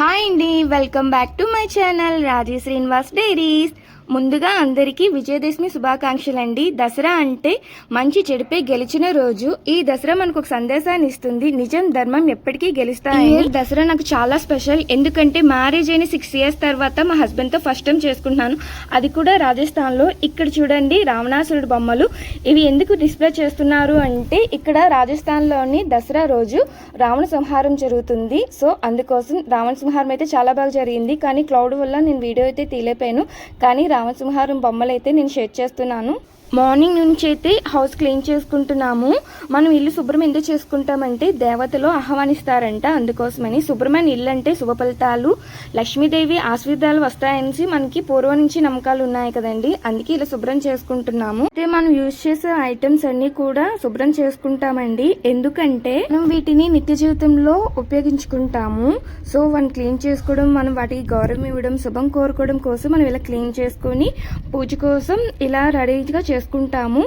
Hi అండి welcome back to my channel Raji Srinivas diaries. ముందుగా అందరికీ విజయదశమి శుభాకాంక్షలు అండి దసరా అంటే మంచి చెడిపే గెలిచిన రోజు. ఈ దసరా మనకు ఒక సందేశాన్ని ఇస్తుంది. నిజం ధర్మం ఎప్పటికీ గెలుస్తాయి దసరా నాకు చాలా స్పెషల్. ఎందుకంటే మ్యారేజ్ అయిన సిక్స్ ఇయర్స్ తర్వాత మా హస్బెండ్తో ఫస్ట్ టైం చేసుకుంటున్నాను. అది కూడా రాజస్థాన్లో ఇక్కడ చూడండి రావణాసురుడు బొమ్మలు. ఇవి ఎందుకు డిస్ప్లే చేస్తున్నారు అంటే ఇక్కడ రాజస్థాన్లోని దసరా రోజు రావణ సంహారం జరుగుతుంది. సో అందుకోసం రావణ సంహారం అయితే చాలా బాగా జరిగింది. కానీ క్లౌడ్ వల్ల నేను వీడియో అయితే తీలేపోయాను కానీ రామసింహారం బొమ్మలు అయితే నేను షేర్ చేస్తున్నాను. మార్నింగ్ నుంచి అయితే హౌస్ క్లీన్ చేసుకుంటున్నాము. మనం ఇల్లు శుభ్రం ఎందుకు చేసుకుంటామంటే దేవతలు ఆహ్వానిస్తారంట అందుకోసమని శుభ్రమైన ఇల్లు అంటే శుభ ఫలితాలు లక్ష్మీదేవి ఆశీర్వాదాలు వస్తాయని మనకి పూర్వం నుంచి నమ్మకాలు ఉన్నాయి కదండి. అందుకే ఇలా శుభ్రం చేసుకుంటున్నాము. అయితే మనం యూజ్ చేసే ఐటమ్స్ అన్ని కూడా శుభ్రం చేసుకుంటామండి. ఎందుకంటే మనం వీటిని నిత్య జీవితంలో ఉపయోగించుకుంటాము. సో వాటిని క్లీన్ చేసుకోవడం మనం వాటికి గౌరవం ఇవ్వడం శుభం కోరుకోవడం కోసం మనం ఇలా క్లీన్ చేసుకొని పూజ కోసం ఇలా రెడీగా చేసుకుంటాము.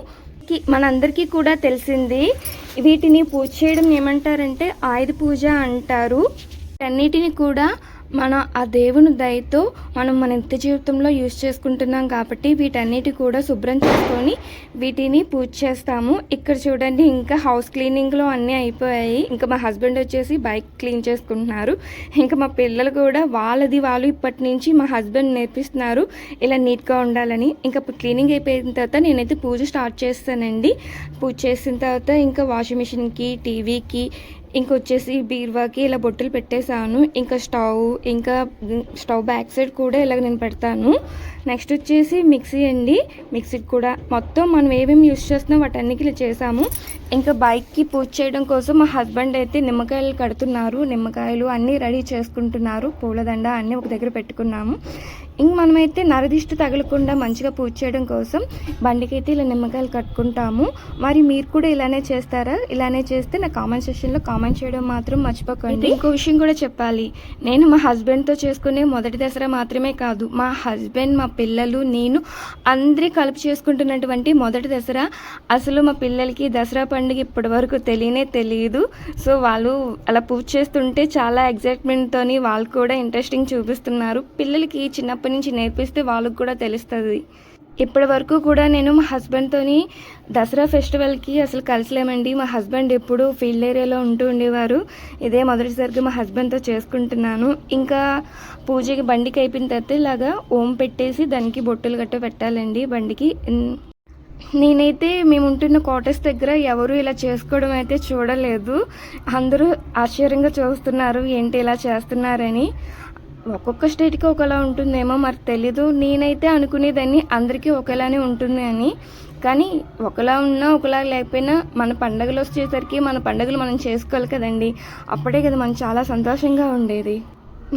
మనందరికీ కూడా తెలిసింది వీటిని పూజ చేయడం ఏమంటారంటే ఆయుధ పూజ అంటారు. అన్నిటిని కూడా మన ఆ దేవుని దయతో మనం మన నిత్య జీవితంలో యూజ్ చేసుకుంటున్నాం కాబట్టి వీటన్నిటి కూడా శుభ్రం చేసుకొని వీటిని పూజ చేస్తాము. ఇక్కడ చూడండి ఇంకా హౌస్ క్లీనింగ్లో అన్నీ అయిపోయాయి. ఇంకా మా హస్బెండ్ వచ్చేసి బైక్ క్లీన్ చేసుకుంటున్నారు. ఇంకా మా పిల్లలు కూడా వాళ్ళది వాళ్ళు ఇప్పటి నుంచి మా హస్బెండ్ నేర్పిస్తున్నారు. ఇలా నీట్గా ఉండాలని. ఇంకా క్లీనింగ్ అయిపోయిన తర్వాత నేనైతే పూజ స్టార్ట్ చేస్తానండి. పూజ చేసిన తర్వాత ఇంకా వాషింగ్ మిషన్కి టీవీకి ఇంకొచ్చేసి బీరువాకి ఇలా బొట్టులు పెట్టేశాను. ఇంకా స్టవ్ ఇంకా స్టవ్ బ్యాక్ సైడ్ కూడా ఇలాగ నేను పెడతాను. నెక్స్ట్ వచ్చేసి మిక్సీ అండి. మిక్సీకి కూడా మొత్తం మనం ఏమేమి యూస్ చేస్తున్నాం వాటన్నికి ఇలా చేసాము ఇంకా బైక్కి పూజ చేయడం కోసం మా హస్బెండ్ అయితే నిమ్మకాయలు కడుతున్నారు. నిమ్మకాయలు అన్నీ రెడీ చేసుకుంటున్నారు. పూలదండ అన్నీ ఒక దగ్గర పెట్టుకున్నాము. ఇంక మనమైతే నరదిష్టి తగలకుండా మంచిగా పూజ చేయడం కోసం బండికైతే ఇలా నిమ్మకాయలు కట్టుకుంటాము. మరి మీరు కూడా ఇలానే చేస్తారా? ఇలానే చేస్తే నా కామెంట్ సెక్షన్లో కామెంట్ చేయడం మాత్రం మర్చిపోకండి. ఇంకో విషయం కూడా చెప్పాలి. నేను మా హస్బెండ్తో చేసుకునే మొదటి దసరా మాత్రమే కాదు మా హస్బెండ్ మా పిల్లలు నేను అందరి కలిపి చేసుకుంటున్నటువంటి మొదటి దసరా అసలు మా పిల్లలకి దసరా పండుగ ఇప్పటి వరకు తెలియనే తెలియదు సో వాళ్ళు అలా పూజ చేస్తుంటే చాలా ఎగ్జైట్మెంట్తో వాళ్ళు కూడా ఇంట్రెస్టింగ్ చూపిస్తున్నారు. పిల్లలకి చిన్నప్పటి నుంచి నేర్పిస్తే వాళ్ళకి కూడా తెలుస్తుంది. ఇప్పటి వరకు కూడా నేను మా హస్బెండ్తోని దసరా ఫెస్టివల్కి అసలు కలిసలేమండి. మా హస్బెండ్ ఎప్పుడు ఫీల్డ్ ఏరియాలో ఉంటూ ఉండేవారు. ఇదే మొదటిసారిగా మా హస్బెండ్తో చేసుకుంటున్నాను. ఇంకా పూజకి బండికి అయిపోయిన తర్వాత ఇలాగా ఓం పెట్టేసి దానికి బొట్టులు గట్ట పెట్టాలండి బండికి. నేనైతే మేము ఉంటున్న క్వార్టర్స్ దగ్గర ఎవరు ఇలా చేసుకోవడం అయితే చూడలేదు. అందరూ ఆశ్చర్యంగా చూస్తున్నారు ఏంటి ఇలా చేస్తున్నారని. ఒక్కొక్క స్టేట్కి ఒకలా ఉంటుందేమో మరి తెలీదు. నేనైతే అనుకునేదాన్ని అందరికీ ఒకేలానే ఉంటుంది అని. కానీ ఒకలా ఉన్నా ఒకలా లేకపోయినా మన పండగలు వచ్చేసరికి మన పండగలు మనం చేసుకోవాలి కదండి. అప్పుడే కదా మనం చాలా సంతోషంగా ఉండేది.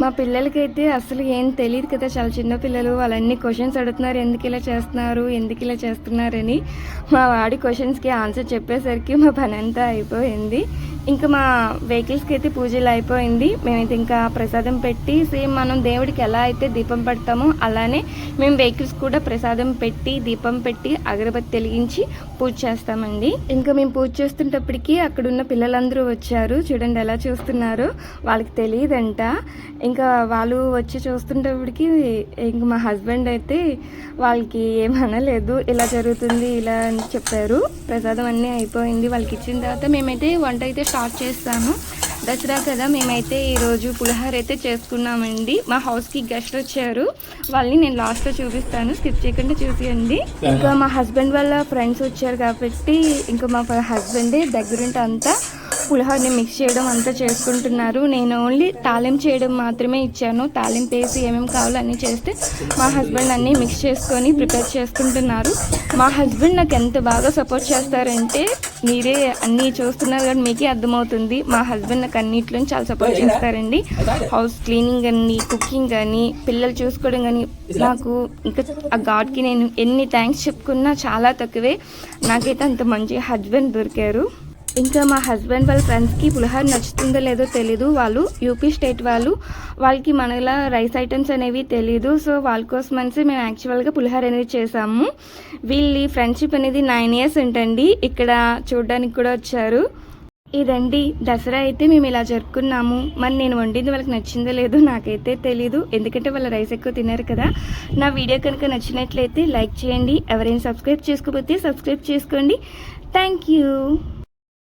మా పిల్లలకైతే అసలు ఏం తెలియదు కదా. చాలా చిన్న పిల్లలు వాళ్ళన్ని క్వశ్చన్స్ అడుగుతున్నారు. ఎందుకు ఇలా చేస్తున్నారు? ఎందుకు ఇలా చేస్తున్నారని మా వాడి క్వశ్చన్స్కి ఆన్సర్ చెప్పేసరికి మా పని అంతా అయిపోయింది. ఇంకా మా వెహికల్స్కి అయితే పూజలు అయిపోయింది. మేమైతే ఇంకా ప్రసాదం పెట్టి సేమ్ మనం దేవుడికి ఎలా అయితే దీపం పెడతామో అలానే మేము వెహికల్స్ కూడా ప్రసాదం పెట్టి దీపం పెట్టి అగరబత్తి వెలిగించి పూజ చేస్తామండి. ఇంకా మేము పూజ చేస్తుంటప్పటికీ అక్కడ ఉన్న పిల్లలందరూ వచ్చారు. చూడండి ఎలా చూస్తున్నారు. వాళ్ళకి తెలియదంట. ఇంకా వాళ్ళు వచ్చి చూస్తుంటప్పటికి ఇంకా మా హస్బెండ్ అయితే వాళ్ళకి ఏమనలేదు ఇలా జరుగుతుంది ఇలా అని చెప్పారు. ప్రసాదం అన్నీ అయిపోయింది. వాళ్ళకి ఇచ్చిన తర్వాత మేమైతే వంట అయితే స్టార్ట్ చేస్తాము. దసరా కదా మేమైతే ఈరోజు పులిహోర అయితే చేసుకున్నామండి. మా హౌస్కి గెస్ట్ వచ్చారు. వాళ్ళని నేను లాస్ట్లో చూపిస్తాను. స్కిప్ చేయకుండా చూసేయండి. ఇంకా మా హస్బెండ్ వాళ్ళ ఫ్రెండ్స్ వచ్చారు కాబట్టి ఇంకా మా హస్బెండే దగ్గరుంటే అంతా పులిహోరని మిక్స్ చేయడం అంతా చేసుకుంటున్నారు. నేను ఓన్లీ తాలింపు చేయడం మాత్రమే ఇచ్చాను. తాలింపు వేసి ఏమేమి కావాలో అన్నీ చేస్తే మా హస్బెండ్ అన్నీ మిక్స్ చేసుకొని ప్రిపేర్ చేసుకుంటున్నారు. మా హస్బెండ్ నాకు ఎంత బాగా సపోర్ట్ చేస్తారంటే మీరే అన్నీ చూస్తున్నారు కానీ మీకే అర్థమవుతుంది. మా హస్బెండ్ నాకు అన్నిట్లో చాలా సపోర్ట్ చేస్తారండి. హౌస్ క్లీనింగ్ కానీ కుకింగ్ కానీ పిల్లలు చూసుకోవడం కానీ నాకు ఇంకా ఆ గాడ్కి నేను ఎన్ని థ్యాంక్స్ చెప్పుకున్నా చాలా తక్కువే. నాకైతే అంత మంచి హస్బెండ్ దొరికారు. ఇంకా మా హస్బెండ్ వాళ్ళ ఫ్రెండ్స్కి పులిహోర నచ్చుతుందో లేదో తెలీదు. వాళ్ళు యూపీ స్టేట్ వాళ్ళు. వాళ్ళకి మనలా రైస్ ఐటమ్స్ అనేవి తెలీదు. సో వాళ్ళ కోసం అనేసి మేము యాక్చువల్గా పులిహోర అనేది చేసాము. వీళ్ళ ఫ్రెండ్షిప్ అనేది నైన్ ఇయర్స్ ఉంటండి ఇక్కడ చూడడానికి కూడా వచ్చారు. ఇదండి. దసరా అయితే మేము ఇలా జరుపుకున్నాము. మరి నేను వండింది వాళ్ళకి నచ్చిందో లేదో నాకైతే తెలీదు. ఎందుకంటే వాళ్ళు రైస్ ఎక్కువ తిన్నారు కదా. నా వీడియో కనుక నచ్చినట్లయితే లైక్ చేయండి. ఎవరైనా సబ్స్క్రైబ్ చేసుకోకపోతే సబ్స్క్రైబ్ చేసుకోండి. Thank you.